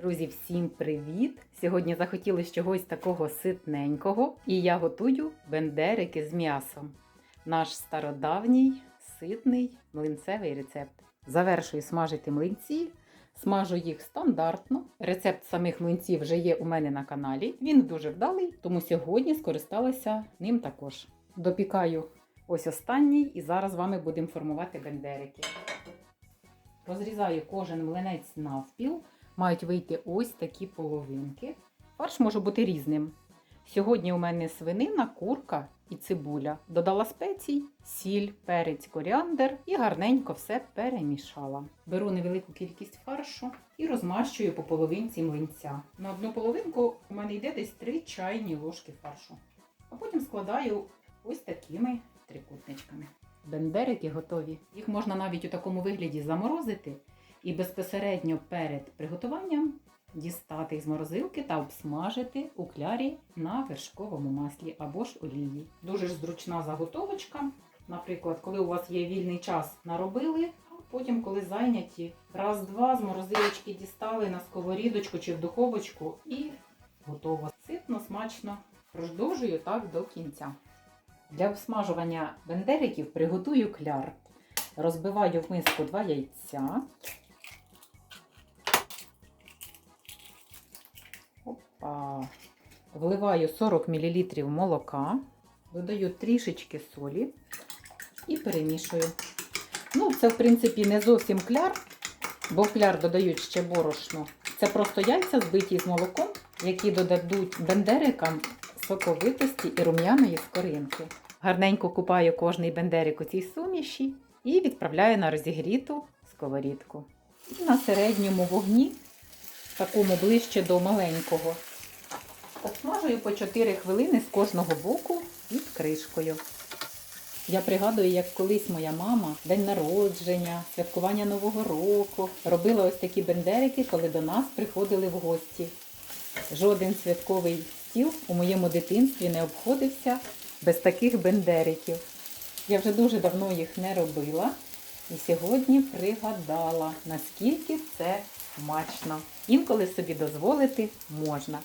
Друзі, всім привіт! Сьогодні захотілося чогось такого ситненького, і я готую бендерики з м'ясом. Наш стародавній ситний млинцевий рецепт. Завершую смажити млинці. Смажу їх стандартно. Рецепт самих млинців вже є у мене на каналі. Він дуже вдалий, тому сьогодні скористалася ним також. Допікаю ось останній, і зараз з вами будемо формувати бендерики. Розрізаю кожен млинець навпіл. Мають вийти ось такі половинки. Фарш може бути різним. Сьогодні у мене свинина, курка і цибуля. Додала спецій, сіль, перець, коріандр і гарненько все перемішала. Беру невелику кількість фаршу і розмащую по половинці млинця. На одну половинку у мене йде десь 3 чайні ложки фаршу. А потім складаю ось такими трикутничками. Бендерики готові. Їх можна навіть у такому вигляді заморозити і безпосередньо перед приготуванням дістати із морозилки та обсмажити у клярі на вершковому маслі або ж олії. Дуже ж зручна заготовочка. Наприклад, коли у вас є вільний час, наробили, а потім, коли зайняті, раз-два з морозилочки дістали на сковорідочку чи в духовочку і готово. Ситно, смачно. Продовжую так до кінця. Для обсмажування бендериків приготую кляр. Розбиваю в миску два яйця. Вливаю 40 мл молока, додаю трішечки солі і перемішую. Ну, це, в принципі, не зовсім кляр, бо в кляр додають ще борошно. Це просто яйця збиті з молоком, які додадуть бендерикам соковитості і рум'яної скоринки. Гарненько купаю кожний бендерик у цій суміші і відправляю на розігріту сковорідку. І на середньому вогні, такому ближче до маленького, обсмажую по 4 хвилини з кожного боку під кришкою. Я пригадую, як колись моя мама день народження, святкування Нового року робила ось такі бендерики, коли до нас приходили в гості. Жоден святковий стіл у моєму дитинстві не обходився без таких бендериків. Я вже дуже давно їх не робила і сьогодні пригадала, наскільки це смачно. Інколи собі дозволити можна.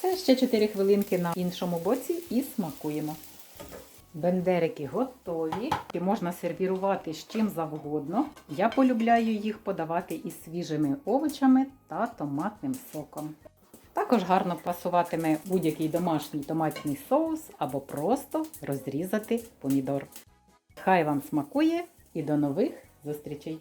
Це ще 4 хвилинки на іншому боці і смакуємо. Бендерики готові і можна сервірувати з чим завгодно. Я полюбляю їх подавати із свіжими овочами та томатним соком. Також гарно пасуватиме будь-який домашній томатний соус або просто розрізати помідор. Хай вам смакує і до нових зустрічей!